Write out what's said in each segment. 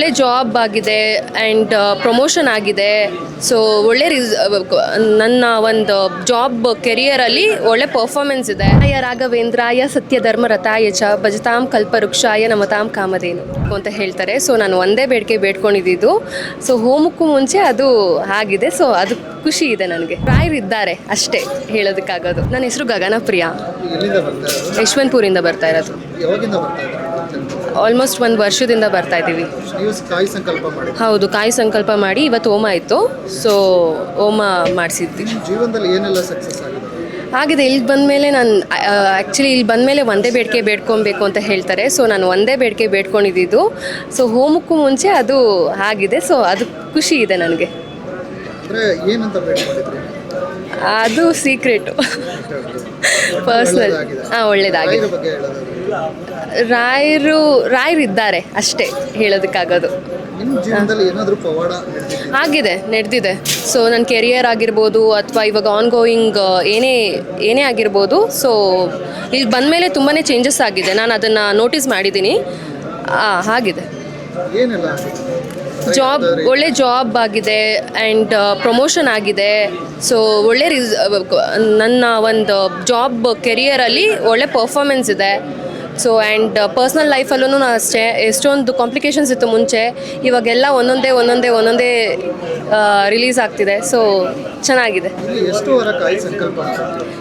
ಒಳ್ಳೆ ಜಾಬ್ ಆಗಿದೆ and promotion ಆಗಿದೆ. ಸೊ ಒಳ್ಳೆ ರಿಸ್ ನನ್ನ ಒಂದು ಜಾಬ್ ಕೆರಿಯರಲ್ಲಿ ಒಳ್ಳೆ ಪರ್ಫಾರ್ಮೆನ್ಸ್ ಇದೆ. ಆಯ ರಾಘವೇಂದ್ರಾಯ ಸತ್ಯ ಧರ್ಮ ರಥಾಯ ಚ ಭಜತಾಂ ಕಲ್ಪವೃಕ್ಷಾಯ ನಮತಾಂ ಕಾಮಧೇನು ಅಂತ ಹೇಳ್ತಾರೆ. ಸೊ ನಾನು ಒಂದೇ ಬೇಡಿಕೆ ಬೇಡ್ಕೊಂಡಿದ್ದು. ಸೊ ಹೋಮಕ್ಕೂ ಮುಂಚೆ ಅದು ಆಗಿದೆ. ಸೊ ಅದು ಖುಷಿ ಇದೆ ನನಗೆ. ರಾಯರು ಇದ್ದಾರೆ ಅಷ್ಟೇ ಹೇಳೋದಕ್ಕಾಗೋದು. ನನ್ನ ಹೆಸರು ಗಗನ ಪ್ರಿಯಾ ಯಶವಂತಪುರಿಂದ ಬರ್ತಾ ಇರೋದು? ಆಲ್ಮೋಸ್ಟ್ ಒಂದು ವರ್ಷದಿಂದ ಬರ್ತಾ ಇದ್ದೀವಿ. ಸಂಕಲ್ಪ ಮಾಡಿ ಹೌದು ಕಾಯಿ ಸಂಕಲ್ಪ ಮಾಡಿ ಇವತ್ತು ಹೋಮ ಇತ್ತು ಸೊ ಹೋಮ ಮಾಡಿಸಿದ್ವಿ. ಜೀವನದಲ್ಲಿ ಏನೆಲ್ಲ ಸಕ್ಸಸ್ ಆಗಿದೆ? ಆಗಿದೆ ಇಲ್ಲಿ ಬಂದಮೇಲೆ ನಾನು ಆ್ಯಕ್ಚುಲಿ ಇಲ್ಲಿ ಬಂದಮೇಲೆ ಒಂದೇ ಬೇಡಿಕೆ ಬೇಡ್ಕೊಬೇಕು ಅಂತ ಹೇಳ್ತಾರೆ. ಸೊ ನಾನು ಒಂದೇ ಬೇಡಿಕೆ ಬೇಡ್ಕೊಂಡಿದ್ದು. ಸೊ ಹೋಮಕ್ಕೂ ಮುಂಚೆ ಅದು ಆಗಿದೆ. ಸೊ ಅದು ಖುಷಿ ಇದೆ ನನಗೆ. ಏನಂತ ಅದು ಸೀಕ್ರೆಟು ಪರ್ಸ್ನಲ್ ಹಾಂ ಒಳ್ಳೇದಾಗಿದೆ. ರಾಯರ ಬಗ್ಗೆ ಹೇಳೋದಾದ್ರೆ ರಾಯರು ರಾಯರು ಇದ್ದಾರೆ ಅಷ್ಟೇ ಹೇಳೋದಕ್ಕಾಗೋದು ಆಗಿದೆ ನಡೆದಿದೆ. ಸೊ ನನ್ನ ಕೆರಿಯರ್ ಆಗಿರ್ಬೋದು ಅಥವಾ ಇವಾಗ ಆನ್ ಗೋಯಿಂಗ್ ಏನೇ ಏನೇ ಆಗಿರ್ಬೋದು ಸೊ ಇಲ್ಲಿ ಬಂದಮೇಲೆ ತುಂಬಾ ಚೇಂಜಸ್ ಆಗಿದೆ. ನಾನು ಅದನ್ನು ನೋಟಿಸ್ ಮಾಡಿದ್ದೀನಿ. ಹಾಗಿದೆ? ಜಾಬ್ ಒಳ್ಳೆ ಜಾಬ್ ಆಗಿದೆ ಆ್ಯಂಡ್ ಪ್ರಮೋಷನ್ ಆಗಿದೆ. ಸೊ ಒಳ್ಳೆ ರಿಸ್ ನನ್ನ ಒಂದು ಜಾಬ್ ಕೆರಿಯರಲ್ಲಿ ಒಳ್ಳೆ ಪರ್ಫಾರ್ಮೆನ್ಸ್ ಇದೆ. ಸೊ ಆ್ಯಂಡ್ ಪರ್ಸ್ನಲ್ ಲೈಫಲ್ಲೂ ಅಷ್ಟೇ ಎಷ್ಟೊಂದು ಕಾಂಪ್ಲಿಕೇಶನ್ಸ್ ಇತ್ತು ಮುಂಚೆ ಇವಾಗೆಲ್ಲ ಒಂದೊಂದೇ ಒಂದೊಂದೇ ಒಂದೊಂದೇ ರಿಲೀಸ್ ಆಗ್ತಿದೆ. ಸೊ ಚೆನ್ನಾಗಿದೆ.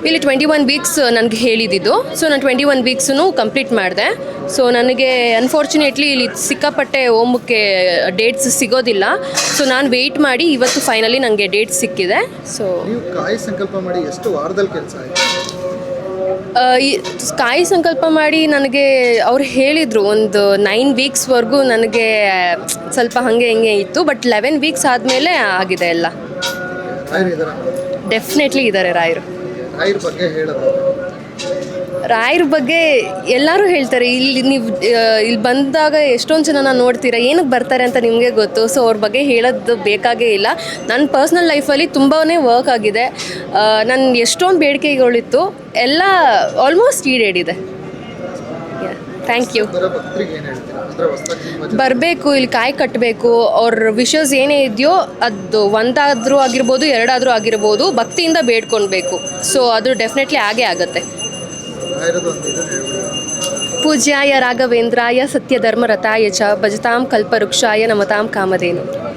ಇಲ್ಲಿ ಟ್ವೆಂಟಿ ಒನ್ ವೀಕ್ಸ್ ನನಗೆ ಹೇಳಿದ್ದು ಸೊ ನಾನು ಟ್ವೆಂಟಿ ಒನ್ ವೀಕ್ಸೂ ಕಂಪ್ಲೀಟ್ ಮಾಡಿದೆ. ಸೊ ನನಗೆ ಅನ್ಫಾರ್ಚುನೇಟ್ಲಿ ಇಲ್ಲಿ ಸಿಕ್ಕಾಪಟ್ಟೆ ಹೋಮಕ್ಕೆ ಡೇಟ್ಸ್ ಸಿಗೋದಿಲ್ಲ. ಸೊ ನಾನು ವೆಯ್ಟ್ ಮಾಡಿ ಇವತ್ತು ಫೈನಲಿ ನನಗೆ ಡೇಟ್ ಸಿಕ್ಕಿದೆ. ಸೊ ಸಂಕಲ್ಪ ಮಾಡಿ ಎಷ್ಟು ವಾರದಲ್ಲಿ ಕೆಲಸ ಆಯ್ತು? ಈ ಕಾಯಿ ಸಂಕಲ್ಪ ಮಾಡಿ ನನಗೆ ಅವ್ರು ಹೇಳಿದರು ಒಂದು ನೈನ್ ವೀಕ್ಸ್ವರೆಗೂ ನನಗೆ ಸ್ವಲ್ಪ ಹಾಗೆ ಹಿಂಗೆ ಇತ್ತು ಬಟ್ ಲೆವೆನ್ ವೀಕ್ಸ್ ಆದಮೇಲೆ ಆಗಿದೆ ಎಲ್ಲ. ಡೆಫಿನೆಟ್ಲಿ ಇದ್ದಾರೆ ರಾಯರು. ಬಗ್ಗೆ ರಾಯರ ಬಗ್ಗೆ ಎಲ್ಲರೂ ಹೇಳ್ತಾರೆ, ಇಲ್ಲಿ ನೀವು ಇಲ್ಲಿ ಬಂದಾಗ ಎಷ್ಟೊಂದು ಜನ ನೋಡ್ತೀರಾ ಏನಕ್ಕೆ ಬರ್ತಾರೆ ಅಂತ ನಿಮಗೆ ಗೊತ್ತು? ಸೊ ಅವ್ರ ಬಗ್ಗೆ ಹೇಳೋದು ಬೇಕಾಗೇ ಇಲ್ಲ. ನನ್ನ ಪರ್ಸ್ನಲ್ ಲೈಫಲ್ಲಿ ತುಂಬಾ ವರ್ಕ್ ಆಗಿದೆ. ನನ್ನ ಎಷ್ಟೊಂದು ಬೇಡಿಕೆಗಳಿತ್ತು, ಎಲ್ಲ ಆಲ್ಮೋಸ್ಟ್ ಈಡೇರಿದೆ. ಥ್ಯಾಂಕ್ ಯು ಬರಬೇಕು, ಇಲ್ಲಿ ಕಾಯಿ ಕಟ್ಟಬೇಕು ಅವ್ರ ವಿಷಸ್ ಏನೇ ಇದೆಯೋ, ಅದು ಒಂದಾದರೂ ಆಗಿರ್ಬೋದು, ಎರಡಾದರೂ ಆಗಿರ್ಬೋದು, ಭಕ್ತಿಯಿಂದ ಬೇಡ್ಕೊಳ್ಬೇಕು ಸೊ ಅದು ಡೆಫಿನೆಟ್ಲಿ ಆಗೇ ಆಗುತ್ತೆ. ಪೂಜ್ಯಾಯ ರಾಘವೇಂದ್ರಾಯ ಸತ್ಯ ಧರ್ಮ ಚ ಭಜತಾಂ ಕಲ್ಪವೃಕ್ಷಾಯ ನಮತಾಂ ಕಾಮಧೇನು.